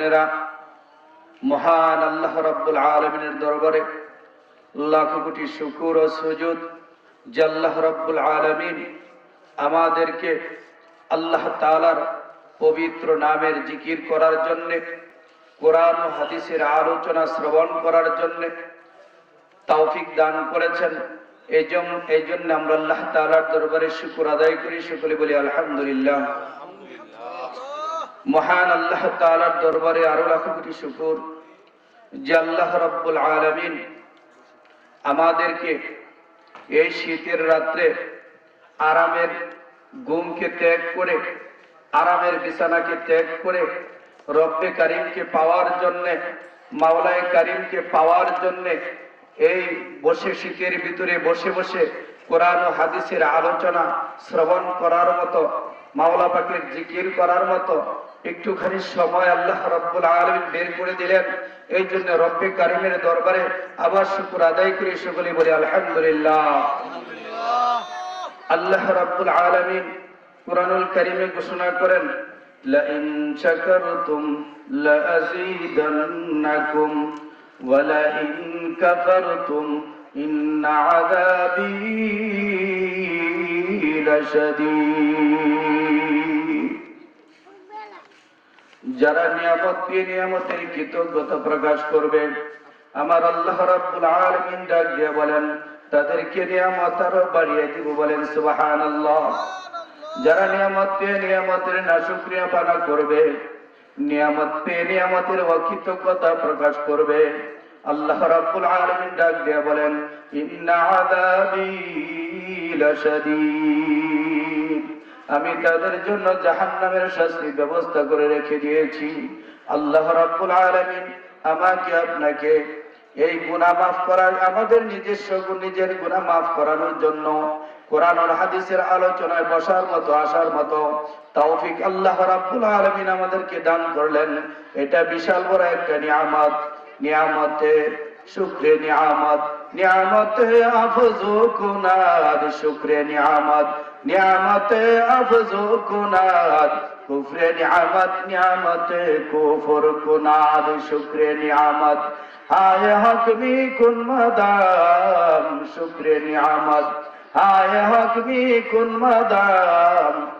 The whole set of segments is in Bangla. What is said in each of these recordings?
বোনেরা, মহান আল্লাহ রাব্বুল আলমিনের দরবারে লাখ কোটি শুকুর ও সুজুদ যে আল্লাহ রাব্বুল আলমিন আমাদেরকে আল্লাহ তাআলার পবিত্র নামের জিকির করার জন্যে, কোরআন হাদিসের আলোচনা শ্রবণ করার জন্যে তৌফিক দান করেছেন। এই জন্য আমরা আল্লাহ তাআলার দরবারে শুকুর আদায় করি। সকলে বলি আলহামদুলিল্লাহ। মহান আল্লাহ তাআলার দরবারে আরও লাখ কোটি শুকুর। যে আল্লাহ রাব্বুল আলামিন আমাদেরকে এই শীতের রাত্রে আরামের ঘুমকে ত্যাগ করে, আরামের বিছানাকে ত্যাগ করে, রব্বে কারিমকে পাওয়ার জন্যে, মাওলায় কারিমকে পাওয়ার জন্যে এই বসে শীতের ভিতরে বসে বসে কোরআন ও হাদিসের আলোচনা শ্রবণ করার মতো, মাওলা পাকের জিকির করার মতো একটুখানি সময় আল্লাহ রব্বুল আলমিন বের করে দিলেন। এই জন্য রব্বে কারিমের দরবারে আবার শুকুর আদায় করে সকলে বলে আলহামদুলিল্লাহ। আল্লাহ। রাব্বুল আলামিন কুরআনুল কারীমে ঘোষণা করেন লাইন শাকারতুম লাযীদান্নাকুম ওয়া লাইন কাফারতুম ইন্না আযাবি লাশাদীদ যারা নিয়ামত পেয়ে নিয়ামতের কৃতজ্ঞতা প্রকাশ করবে, আমার আল্লাহ রাব্বুল আলামিন ডাক দিয়ে বলেন, তাদেরকে নিয়ামত আরও বাড়িয়ে দিব বলেন, সুবহানাল্লাহ। যারা নিয়ামত পেয়ে নিয়ামতের না শুকরিয়া পালন করবে, নিয়ামত পেয়ে নিয়ামতের অকৃতজ্ঞতা প্রকাশ করবে। আল্লাহ রাব্বুল আলামিন ডাক দিয়ে বলেন, ইন্না আযাবি লাশাদীদ। আমি তাদের জন্য জাহান্নামের শাস্তির ব্যবস্থা করে রেখে দিয়েছি। আল্লাহ রাব্বুল আলামিন আমাকে আপনাকে এই গুনাহ মাফ করার, আমাদের নিজস্ব নিজের গুনাহ মাফ করানোর জন্য কোরআন হাদিসের আলোচনায় বসার মতো, আসার মতো তৌফিক আল্লাহ রাব্বুল আলামিন আমাদেরকে দান করলেন। এটা বিশাল বড় একটা নিয়ামত, নিয়ামতে শুক্রে নিয়ামত। নিয়ামতে আফজু কুনাদ শুক্রে নিয়ামত, নিয়ামতে আফজু কুনাদ কুফরে নিয়ামত, নিয়ামতে কুফর কুনাদ, শুক্রে নিয়ামত। হায় হকমি কুন মাদাম, শুক্রে নিয়ামত। হায় হকমি কুন মাদাম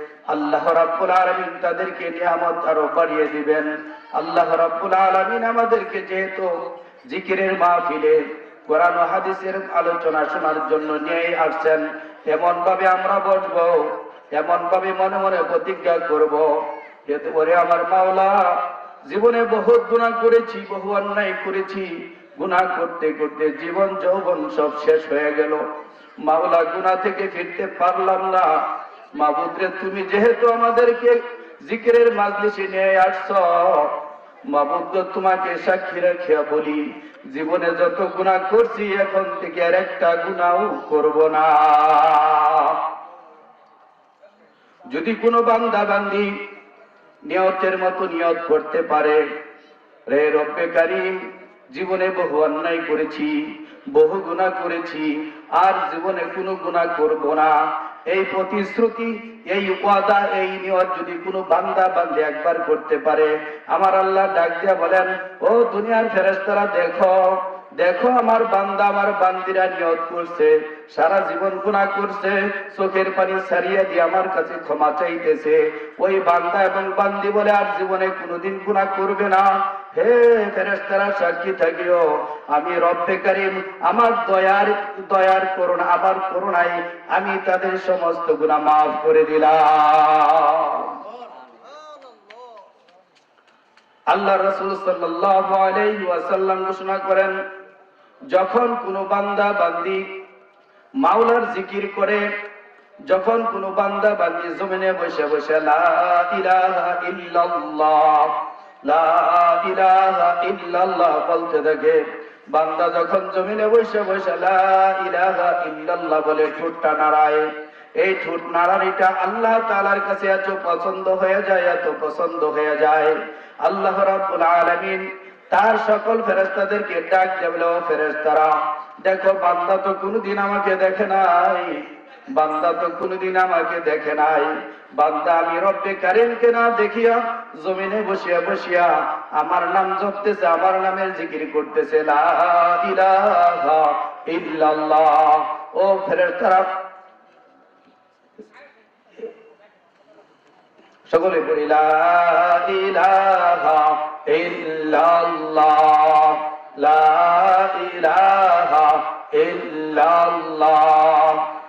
আল্লাহ রাব্বুল আলামিন তাদেরকে নিয়ামত আরও বাড়িয়ে দিবেন। আল্লাহ রাব্বুল আলামিন আমাদেরকে যেহেতু জিকিরের মাহফিলে কোরআন হাদিসের আলোচনা শোনার জন্য নিয়ে আসছেন এমন ভাবে আমরা বসবো এমন ভাবে মনে মনে প্রতিজ্ঞা করব এতে আমার মাওলা, জীবনে বহুত গুনাহ করেছি, বহু অন্যায় করেছি। গুনাহ করতে করতে জীবন যৌবন সব শেষ হয়ে গেল। মাওলা, গুনাহ থেকে ফিরতে পারলাম না। মাবুদরে, তুমি যেহেতু আমাদেরকে জিকিরের মাজলিসে নিয়ে আসছ মাবুদ তোমাকে সাক্ষী রাখিয়া বলি, জীবনে যত গুনাহ করছি, এখন থেকে আর একটা গুনাহও করব না। যদি কোনো বান্দা বান্দি নিয়তের মতো নিয়ত করতে পারে, রে রব্বে কারিম জীবনে বহু অন্যায় করেছি, বহু গুণা করেছি, আর জীবনে কোনো গুণা করব না। এই প্রতিশ্রুতি, এই ওয়াদা, এই নিয়ত যদি কোনো বান্দা বান্দে একবার করতে পারে, আমার আল্লাহ ডাক দিয়া বলেন, ও দুনিয়ার ফেরেশতারা, দেখো দেখো আমার বান্দা, আমার বান্দিরা নিয়ত করছে, সারা জীবন গুনাহ করছে, চোখের পানি সারিয়ে দিয়ে আমার কাছে ক্ষমা চাইতেছে। ওই বান্দা এবং বান্দি বলে আর জীবনে কোনোদিন গুনাহ করবে না। হে ফেরেশতারা, সাক্ষী থাকিও। আমি রব্বে কারিম, আমার দয়ার দয়ার করুণা, আমার করুণায় আমি তাদের সমস্ত গুনাহ মাফ করে দিলাম। আল্লাহ রসুল ওয়াসাল্লাম ঘোষণা করেন, যখন কোনো বান্দা বান্দি মাওলার জিকির করে, যখন কোনো বান্দা বান্দি জমিনে বসে বসে, লা ইলাহা ইল্লাল্লাহ বলতে থাকে বান্দা যখন জমিনে বসে বসে ইল্লাল্লাহ বলে, ঠোঁটটা নাড়ায়। এই ঠোঁট নাড়ানিটা আল্লাহ তাআলার কাছে এত পছন্দ হয়ে যায়, এত পছন্দ হয়ে যায়। আল্লাহ তার সকল ফেরেস্তাদেরকে ডাক দেবল ফেরেস্তারা দেখো, বান্দা তো কোনোদিন আমাকে দেখে নাই। বান্দা তো কোনোদিন আমাকে দেখে নাই। বান্দা, আমি রব্বে কারিমকে না দেখিয়া জমিনে বসিয়া বসিয়া আমার নাম জপতেছে, আমার নামের জিকির করতেছে, লা ইলাহা ইল্লাল্লাহ। ও ফেরেস্তারা সকলে পড়ি লা ইলাহা ইল্লাল্লাহ। লা ইলাহা ইল্লাল্লাহ।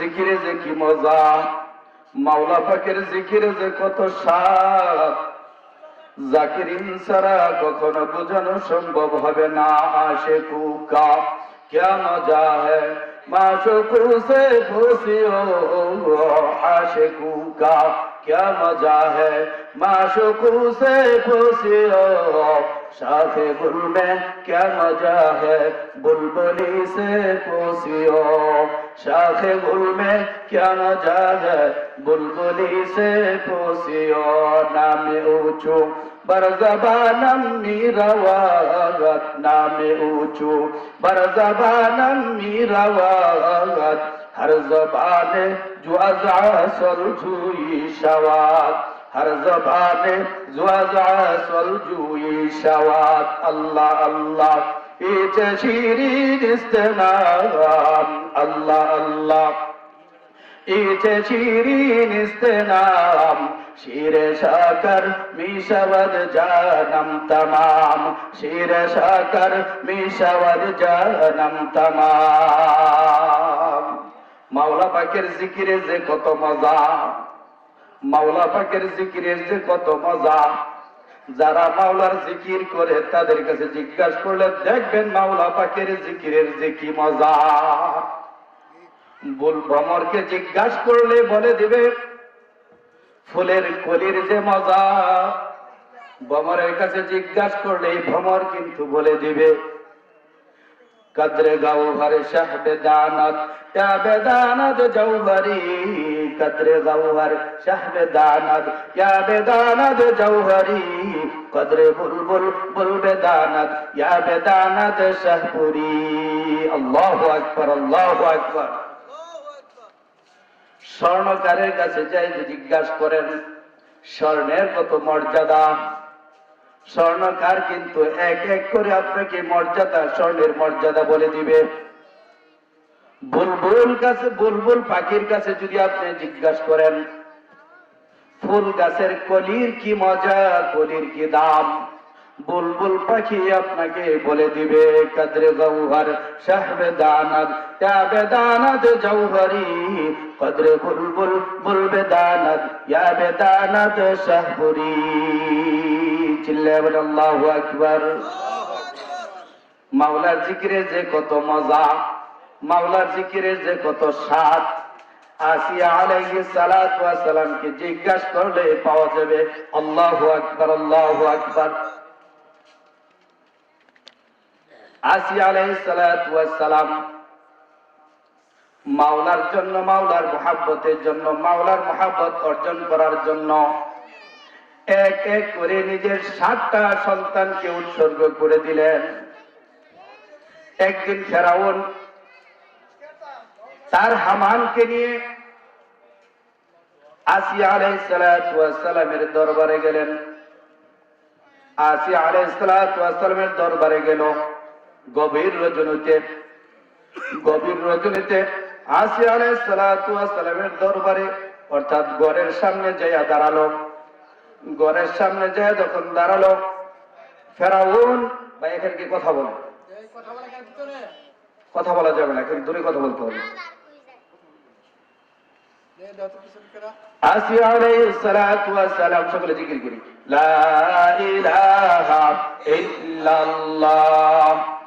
জিকিরে কি মজা, মাওলা পাকের জিকিরে যে কত স্বাদ। জাকিরিন ছাড়া কখনো বোঝানো সম্ভব হবে না আশে কুকা क्या मजा है माशुकू से खुशियों आशिकू का क्या मजा है माशुकू से खुशियों साथे गुल में क्या मजा है बुलबुली से खुशियों शाखे गुल में क्या मजा है बुलबुली से खुशियों नाम ऊंचू বরজবানম নিরওয়াগত নামে উঁচু বরজবানম নিরওয়াগত হর জবানে জুয়াজা সলজুই শাওয়াত হর জবানে জুয়াজা সলজুই শাওয়াত আল্লাহ আল্লাহ ইচ শিরিন ইস্তেনাম আল্লাহ আল্লাহ ইচ শিরিন ইস্তেনাম শিরে মিশাবদ জানম তমাম। শিরে মিশাবদ জানম তমাম। মাওলা পাকের জিকিরে যে কত মজা। মাওলা পাকের জিকিরের যে কত মজা। যারা মাওলার জিকির করে তাদের কাছে জিজ্ঞাসা করলে দেখবেন মাওলা পাকের জিকিরের যে কি মজা। বুল ভ্রমরকে জিজ্ঞাসা করলে বলে দিবে ফুলের কলির যে মজা, ভ্রমরের কাছে জিজ্ঞাসা করলে এই ভ্রমর কিন্তু বলে দিবে, কদরে গৌহর শাহবে দানত ইয়াবে দানত জৌহরি, কদরে গৌহর শাহবে দানত ইয়াবে দানত জৌহরি, কদরে বুলবুল বুলবে দানত ইয়াবে দানত শাহপুরি। আল্লাহু আকবার আল্লাহু আকবার। স্বর্ণকারের কাছে যাই জিজ্ঞাসা করেন, স্বর্ণের কত মর্যাদা? স্বর্ণকার কিন্তু এক এক করে আপনাকে মর্যাদা, স্বর্ণের মর্যাদা বলে দিবে। বুলবুল কাছে বুলবুল পাখির কাছে যদি আপনি জিজ্ঞাসা করেন, ফুল গাছের কলির কি মজা, কলির কি দাম? বুলবুল পাখি আপনাকে বলে দিবে, কদরে গৌহর শাহবে দানাদ, ইয়াবে দানাদ জৌহরি। কদরে বুলবুল, বুলবে দানাদ, ইয়াবে দানাদ শাহপুরি চিল্লায় আল্লাহু আকবার। মাওলার জিকিরে যে কত মজা, মাওলার জিকিরের যে কত স্বাদ। আসিয়া আলাইহিস সালাতু ওয়াস সালামকে জিজ্ঞাসা করলে পাওয়া যাবে, আল্লাহু আকবার আল্লাহু আকবার। মাওলার জন্য, মাওলার মহাব্বতের জন্য, মাওলার মহাব্বত অর্জন করার জন্য এক এক করে নিজের সাতটা সন্তানকে উৎসর্গ করে দিলেন। একদিন ফেরাউন তার হামানকে নিয়ে আসিয়া আলাইসালামের দরবারে গেলেন। আসিয়া আলাইসালামের দরবারে গেল। গভীর রজনীতে গভীর রজনীতে আসি আসিয়া আলাইসালামের দরবারে, অর্থাৎ গড়ের সামনে যাইয়া দাঁড়াল। গড়ের সামনে যায় যখন দাঁড়াল, ফেরাউন বা এখানে কি কথা বলে? কথা বলা যাবে না কিন্তু দূরে কথা বলতে হবে। সালাতু ওয়াস সালাম, সকলে জিকির করি। লা ইলাহা ইল্লাল্লাহ।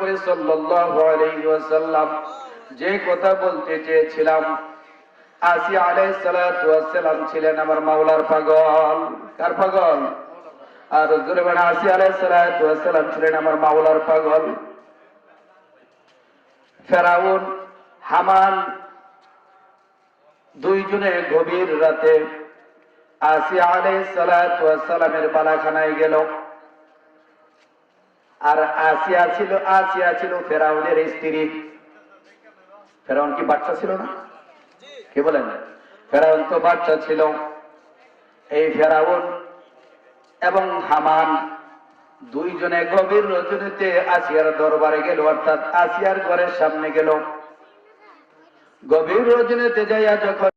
করে সাল্লাল্লাহু যে কথা বলতে চেয়েছিলাম, আসি সালাতু ওয়াসসালাম ছিলেন আমার মাওলার পাগল। কার পাগল? আর জোরে আসি সালাতু ওয়াসসালাম ছিলেন আমার মাওলার পাগল। ফেরাউন, হামান, দুইজনে গভীর রাতে আসি সালাতু ওয়াসসালামের বালাখানায় গেল। আর আসিয়া ছিল আসিয়া ছিল ফেরাউনের স্ত্রী। ফেরাউন কি বাচ্চা ছিল না? কি বলেন? ফেরাউন তো বাচ্চা ছিল। এই ফেরাউন এবং হামান দুইজনে গভীর রজনীতে আসিয়ার দরবারে গেল, অর্থাৎ আসিয়ার ঘরের সামনে গেল। গভীর রজনীতে যাইয়া যখন